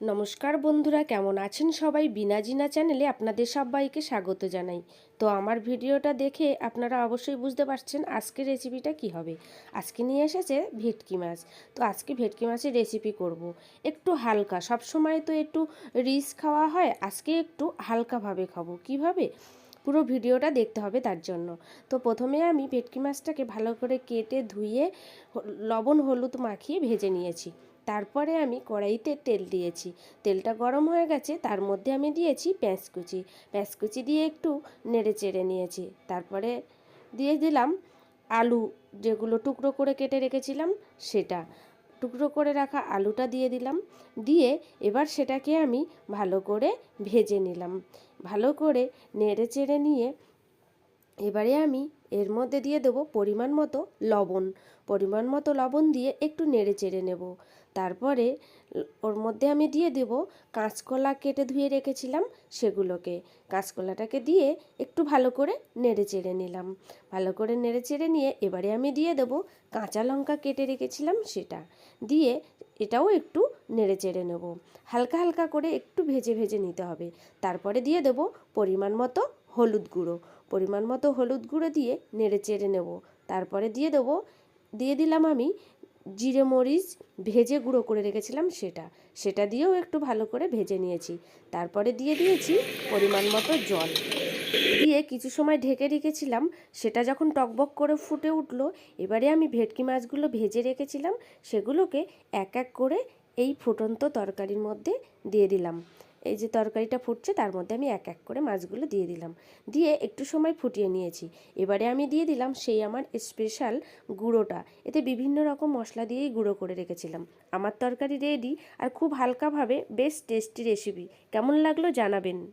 নমস্কার বন্ধুরা, কেমন আছেন সবাই? বিনা জিনা চ্যানেলে আপনাদের সবাইকে স্বাগত জানাই। তো আমার ভিডিওটা দেখে আপনারা অবশ্যই বুঝতে পারছেন আজকে রেসিপিটা কি হবে। আজকে নিয়ে এসেছে ভেটকি মাছ। তো আজকে ভেটকি মাছের রেসিপি করব। একটু হালকা সব সময় তো একটু রিচ খাওয়া হয়, আজকে একটু হালকাভাবে খাব। কীভাবে? পুরো ভিডিওটা দেখতে হবে তার জন্য। তো প্রথমে আমি ভেটকি মাছটাকে ভালো করে কেটে ধুয়ে লবণ, হলুদ মাখিয়ে ভেজে নিয়েছি। তারপরে আমি কড়াইতে তেল দিয়েছি। তেলটা গরম হয়ে গেছে, তার মধ্যে আমি দিয়েছি পেঁয়াজ কুচি পেঁয়াজ কুচি দিয়ে একটু নেড়ে চেড়ে নিয়েছি। তারপরে দিয়ে দিলাম আলু, যেগুলো টুকরো করে কেটে রেখেছিলাম সেটা। টুকরো করে রাখা আলুটা দিয়ে দিলাম। দিয়ে এবার সেটাকে আমি ভালো করে ভেজে নিলাম। ভালো করে নেড়ে চেড়ে নিয়ে এবারে আমি এর মধ্যে দিয়ে দেবো পরিমাণ মতো লবণ। পরিমাণ মতো লবণ দিয়ে একটু নেড়ে চেড়ে নেব। তারপরে ওর মধ্যে আমি দিয়ে দেব কাঁচকলা কেটে ধুয়ে রেখেছিলাম সেগুলোকে। কাঁচকলাটাকে দিয়ে একটু ভালো করে নেড়ে চেড়ে নিলাম। ভালো করে নেড়ে চেড়ে নিয়ে এবারে আমি দিয়ে দেবো কাঁচা লঙ্কা কেটে রেখেছিলাম সেটা। দিয়ে এটাও একটু নেড়ে চেড়ে নেব। হালকা হালকা করে একটু ভেজে ভেজে নিতে হবে। তারপরে দিয়ে দেব পরিমাণ মতো হলুদ গুঁড়ো। পরিমাণ মতো হলুদ গুঁড়ো দিয়ে নেড়ে চেড়ে নেব। তারপরে দিয়ে দেবো, দিয়ে দিলাম আমি জিরে মরিচ ভেজে গুঁড়ো করে রেখেছিলাম সেটা। সেটা দিয়েও একটু ভালো করে ভেজে নিয়েছি। তারপরে দিয়ে দিয়েছি পরিমাণ মতো জল। দিয়ে কিছু সময় ঢেকে রেখেছিলাম, সেটা যখন টকবক করে ফুটে উঠল, এবারে আমি ভেটকি মাছগুলো ভেজে রেখেছিলাম, সেগুলোকে এক এক করে এই ফুটন্ত তরকারির মধ্যে দিয়ে দিলাম। এই যে তরকারিটা ফুটছে তার মধ্যে আমি এক এক করে মাছগুলো দিয়ে দিলাম। দিয়ে একটু সময় ফুটিয়ে নিয়েছি। এবারে আমি দিয়ে দিলাম সেই আমার স্পেশাল গুঁড়োটা। এতে বিভিন্ন রকম মশলা দিয়েই গুঁড়ো করে রেখেছিলাম। আমার তরকারি রেডি আর খুব হালকাভাবে বেশ টেস্টি রেসিপি কেমন লাগল জানাবেন।